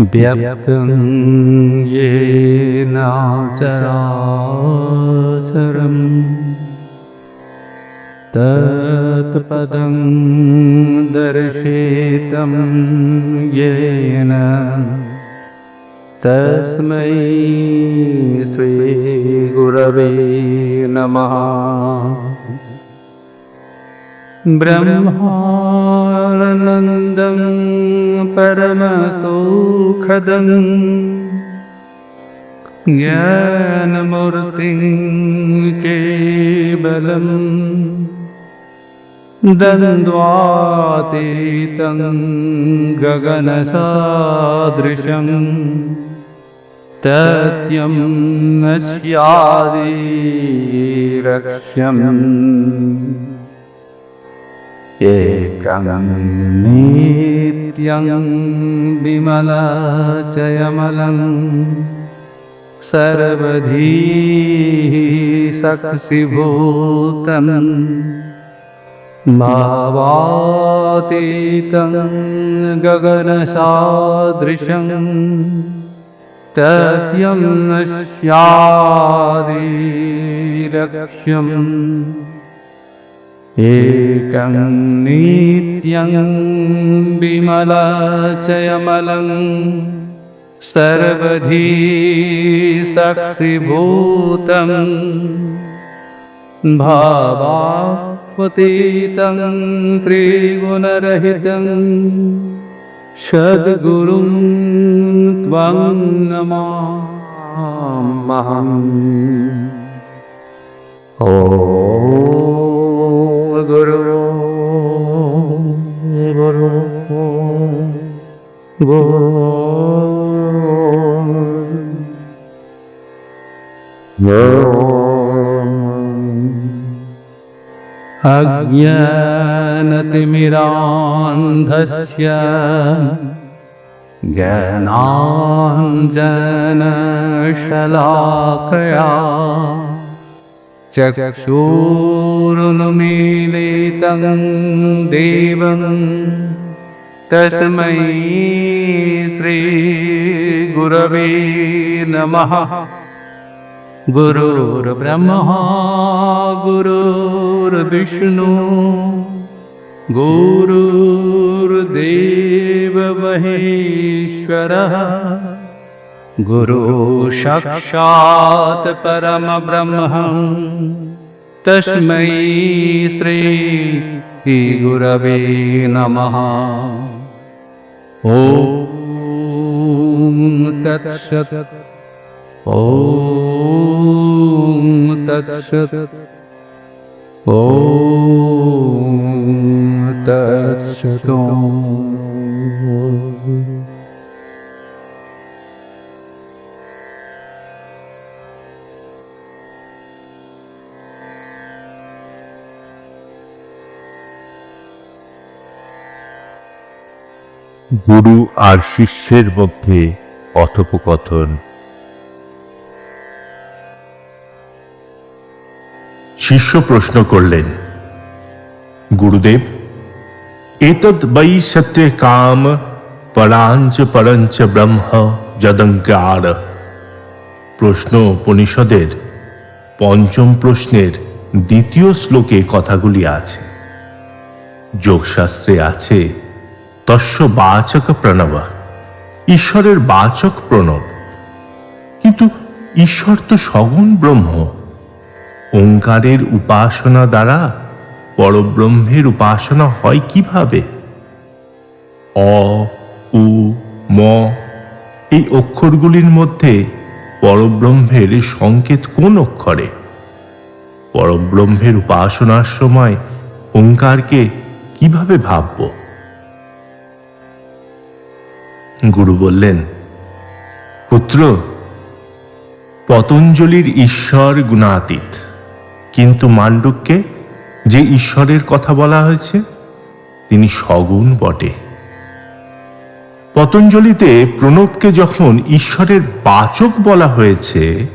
व्यक्तं येन तत्पदं दर्शितं येन तस्मै श्रीगुरवे नमः ब्रह्मानन्दं परमसुखदं ज्ञानमूर्तिं केवलं दन्द्वातीतं गगनसादृशम् तत्यं नश्यादिरक्ष्यम् एकं नित्यं विमलचयमलं सर्वधी साक्षिभूतं भावातीतं गगनसादृशम् तत्यं नश्यादिरक्ष्यम् एकं नित्यं विमलचयमलं सर्वधी साक्षिभूतं भावापतीतं त्रिगुणरहितं सद्गुरुं त्वं नमामहम् ॐ अज्ञानतिमिरान्धस्य ज्ञानाञ्जनशलाकया चक्षूरुन्मीलितं देवं तस्मै श्रीगुरवे नमः गुरुर्ब्रह्मा गुरुर्विष्णु गुरुर्देव महेश्वरः गुरु साक्षात् परमब्रह्मम् तस्मै श्री गुरवे नमः। ॐ तत्सत् ॐ तत्सत् ॐ तत्सत् গুরু আর শিষ্যের মধ্যে কথোপকথন শিষ্য প্রশ্ন করলেন, গুরুদেব এতদ বৈ সত্য কাম পরাঞ্চ পরঞ্চ ব্রহ্ম যদঙ্কার প্রশ্ন উপনিষদের পঞ্চম প্রশ্নের দ্বিতীয় শ্লোকে কথাগুলি আছে। যোগশাস্ত্রে আছে, তস্য বাচক প্রণব, ঈশ্বরের বাচক প্রণব। কিন্তু ঈশ্বর তো সগুণ ব্রহ্ম। ওঙ্কারের উপাসনা দ্বারা পরব্রহ্মের উপাসনা হয় কীভাবে? অ, উ, ম এই অক্ষরগুলির মধ্যে পরব্রহ্মের সংকেত কোন অক্ষরে? পরব্রহ্মের উপাসনার সময় ওঙ্কারকে কীভাবে ভাববো? গুরু বললেন, পুত্র, পতঞ্জলির ঈশ্বর গুণাতীত। কিন্তু মান্ডুককে যে ঈশ্বরের কথা বলা হয়েছে, তিনি সগুণ বটে। পতঞ্জলিতে প্রণবকে যখন ঈশ্বরের বাচক বলা হয়েছে,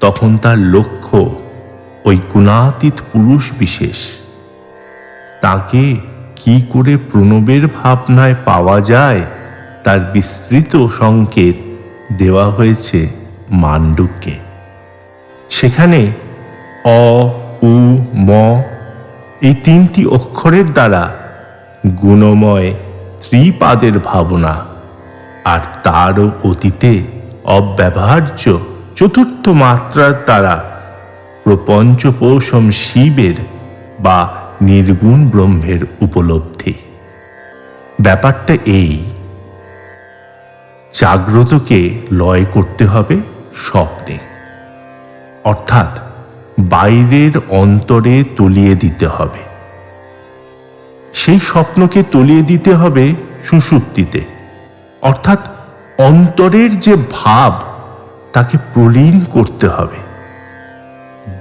তখন তার লক্ষ্য ওই গুণাতীত পুরুষ বিশেষ। তাকে কি করে প্রণবের ভাবনায় পাওয়া যায়, তার বিস্তৃত সংকেত দেওয়া হয়েছে মান্ডুককে। সেখানে অ, উ, ম এই তিনটি অক্ষরের দ্বারা গুণময় ত্রিপাদের ভাবনা আর তারও অতীতে অব্যবহার্য চতুর্থ মাত্রার দ্বারা প্রপঞ্চপোষম শিবের বা নির্গুণ ব্রহ্মের উপলব্ধি। ব্যাপারটা এই, জাগ্রতকে লয় করতে হবে স্বপ্নে। অর্থাৎ বাইরের অন্তরে তলিয়ে দিতে হবে। সেই স্বপ্নকে তলিয়ে দিতে হবে সুষুপ্তিতে অর্থাৎ অন্তরের যে ভাব, তাকে প্রলীন করতে হবে।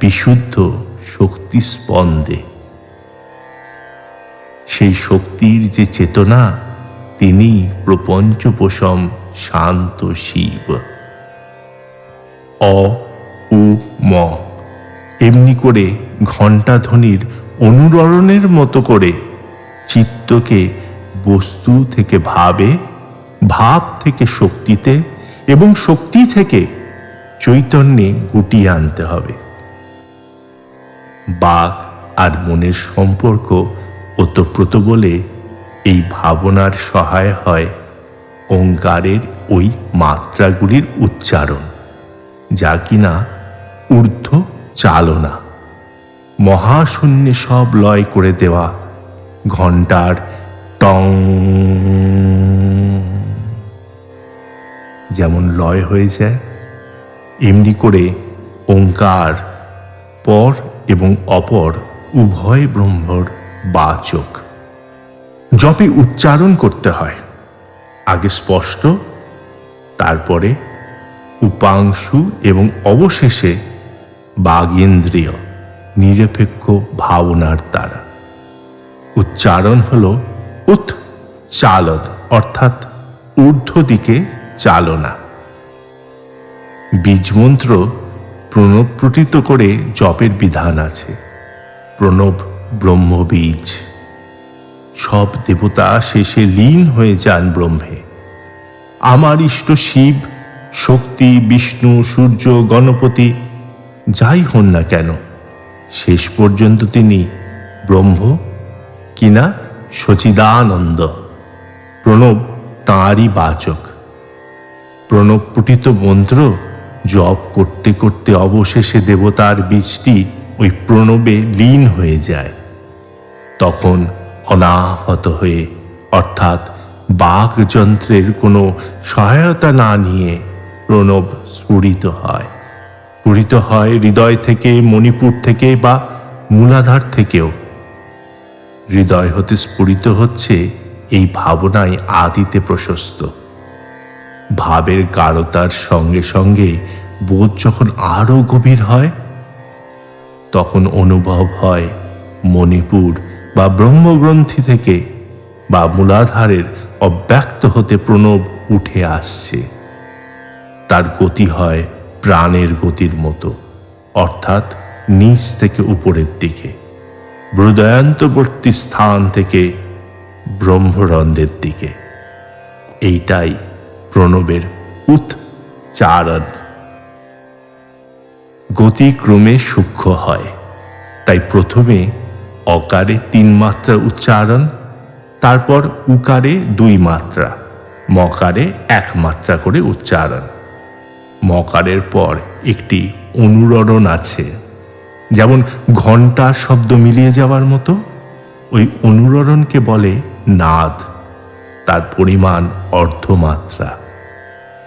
বিশুদ্ধ শক্তি স্পন্দে। সেই শক্তির যে চেতনা, তিনি প্রপঞ্চপোষম শান্ত শিব। অ, উ, ম। এমনি করে ঘণ্টাধ্বনির অনুরণের মতো করে চিত্তকে বস্তু থেকে ভাবে, ভাব থেকে শক্তিতে এবং শক্তি থেকে চৈতন্যে গুটিয়ে আনতে হবে। বাক আর মনের সম্পর্ক ওতপ্রোত বলে এই ভাবনার সহায় হয় ওঙ্কারের ওই মাত্রাগুলির উচ্চারণ, যা কিনা ঊর্ধ্ব চালনা মহাশূন্যে সব লয় করে দেওয়া ঘণ্টার টং। যেমন লয় হয়ে যায়, এমনি করে ওঙ্কার পর এবং অপর উভয় ব্রহ্মর বাচক। জপে উচ্চারণ করতে হয়। আগে স্পষ্ট, তারপরে উপাংশু এবং অবশেষে বাগেন্দ্রিয়, নিরপেক্ষ ভাবনার দ্বারা উচ্চারণ হল উৎ চালন, অর্থাৎ ঊর্ধ্ব দিকে চালনা। বীজমন্ত্র প্রণবপ্রটিত করে জপের বিধান আছে। প্রণব ব্রহ্মবীজ। সব দেবতা শেষে লীন হয়ে যান ব্রহ্মে। আমার ইষ্ট শিব, শক্তি, বিষ্ণু, সূর্য, গণপতি যাই হন না কেন, শেষ পর্যন্ত তিনি ব্রহ্ম, কিনা সচিদানন্দ। প্রণব তাঁরই বাচক। প্রণব পুটিত মন্ত্র জপ করতে করতে অবশেষে দেবতার বীজটি ওই প্রণবে লীন হয়ে যায়। তখন অনাহত হয়ে, অর্থাৎ বাকযন্ত্রের কোনো সহায়তা না নিয়ে প্রণব স্ফুরিত হয়। স্ফুরিত হয় হৃদয় থেকে, মণিপুর থেকে বা মূলাধার থেকেও। হৃদয় হতে স্ফুরিত হচ্ছে এই ভাবনায় আদিতে প্রশস্ত। ভাবের গাঢ়তার সঙ্গে সঙ্গে বোধ যখন আরও গভীর হয়, তখন অনুভব হয় মণিপুর বা ব্রহ্মগ্রন্থি থেকে বা মূলাধারের অব্যক্ত হতে প্রণব উঠে আসছে। তার গতি হয় প্রাণের গতির মতো, অর্থাৎ নিচ থেকে উপরের দিকে, হৃদয়ান্তবর্তী স্থান থেকে ব্রহ্মরন্ধ্রের দিকে। এইটাই প্রণবের উৎচারণ গতি ক্রমে সূক্ষ্ম হয়, তাই প্রথমে অকারে তিন মাত্রা উচ্চারণ, তারপর উকারে দুই মাত্রা, মকারে এক মাত্রা করে উচ্চারণ। মকারের পর একটি অনুরণন আছে। যেমন ঘণ্টার শব্দ মিলিয়ে যাওয়ার মতো, ওই অনুরণনকে বলে নাদ। তার পরিমাণ অর্ধমাত্রা।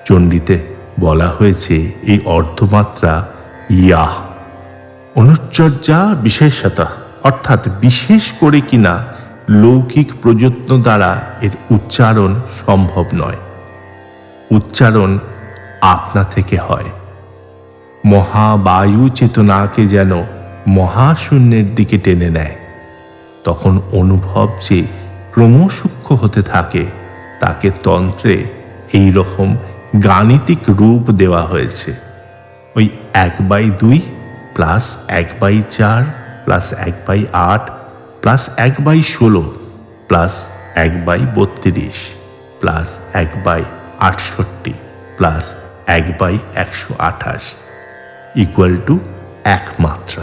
চণ্ডীতে বলা হয়েছে, এই অর্ধমাত্রা ইয়াহ। অনুচর্যা বিশেষতা, অর্থাৎ বিশেষ করে কিনা লৌকিক প্রযত্ন দ্বারা এর উচ্চারণ সম্ভব নয়। উচ্চারণ আপনা থেকে হয়। মহাবায়ু চেতনাকে যেন মহাশূন্যের দিকে টেনে নেয়। তখন অনুভব যে ক্রমসূক্ষ্ম হতে থাকে, তাকে তন্ত্রে এই রকম গাণিতিক রূপ দেওয়া হয়েছে। ওই এক বাই দুই প্লাস এক বাই চার প্লাস এক বাই আট প্লাস এক বাই ষোলো প্লাস এক বাই বত্রিশ প্লাস এক বাই আটষট্টি প্লাস এক বাই একশো আঠাশ ইকুয়াল টু এক মাত্রা।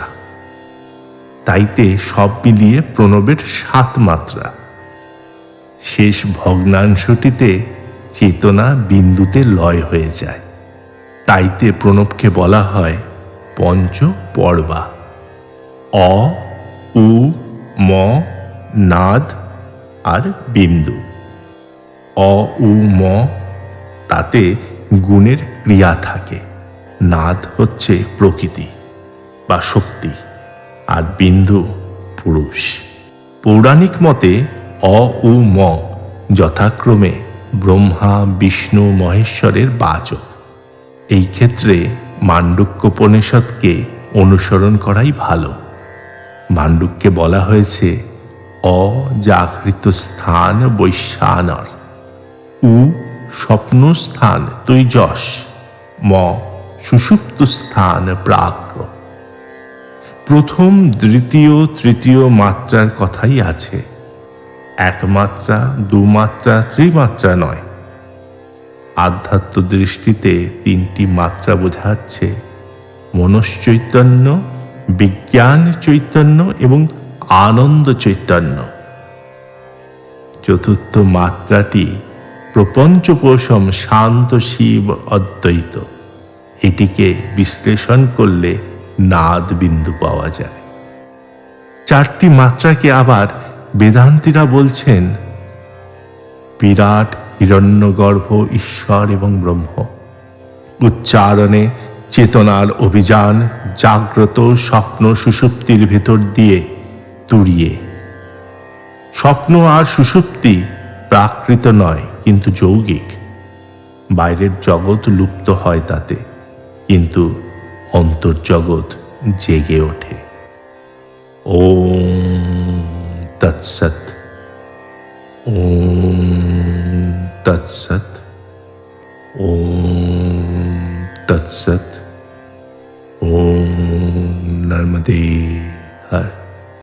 তাইতে সব মিলিয়ে প্রণবের সাত মাত্রা। শেষ ভগ্নাংশটিতে চেতনা বিন্দুতে লয় হয়ে যায়। তাইতে প্রণবকে বলা হয় পঞ্চ পর্বা অ, উ, ম, নাদ আর বিন্দু। অ, উ, ম, তাতে গুণের ক্রিয়া থাকে। নাদ হচ্ছে প্রকৃতি বা শক্তি আর বিন্দু পুরুষ। পৌরাণিক মতে অ উ ম যথাক্রমে ব্রহ্মা, বিষ্ণু, মহেশ্বরের বাচক। এই ক্ষেত্রে মাণ্ডুক্যোপনিষদকে অনুসরণ করাই ভালো। মাণ্ডুক্যে বলা হয়েছে অজাগৃত স্থান বৈশ্যানর। উ স্বপ্নস্থান তৈজস ম সুষুপ্ত স্থান প্রাজ্ঞ প্রথম, দ্বিতীয়, তৃতীয় মাত্রার কথাই আছে। এক মাত্রা দুমাত্রা ত্রিমাত্রা নয়। আধ্যাত্ম দৃষ্টিতে তিনটি মাত্রা বোঝাচ্ছে। মনশ্চৈতন্য, বিজ্ঞান চৈতন্য এবং আনন্দ চৈতন্য। চতুর্থ মাত্রাটি প্রপঞ্চপোষম শান্ত শিব অদ্বৈত। এটিকে বিশ্লেষণ করলে নাদ বিন্দু পাওয়া যায়। চারটি মাত্রাকে আবার বেদান্তীরা বলছেন, বিরাট হিরণ্যগর্ভ ঈশ্বর এবং ব্রহ্ম। উচ্চারণে চেতনার অভিযান জাগ্রত স্বপ্ন সুষুপ্তির ভেতর দিয়ে তুড়িয়ে। স্বপ্ন আর সুষুপ্তি প্রাকৃত নয় কিন্তু যৌগিক। বাইরের জগৎ লুপ্ত হয় তাতে, কিন্তু অন্তর্জগৎ জেগে ওঠে। ও তৎসৎ। ও তৎসৎ। ও তৎসৎ। ওম নর্মদে হর।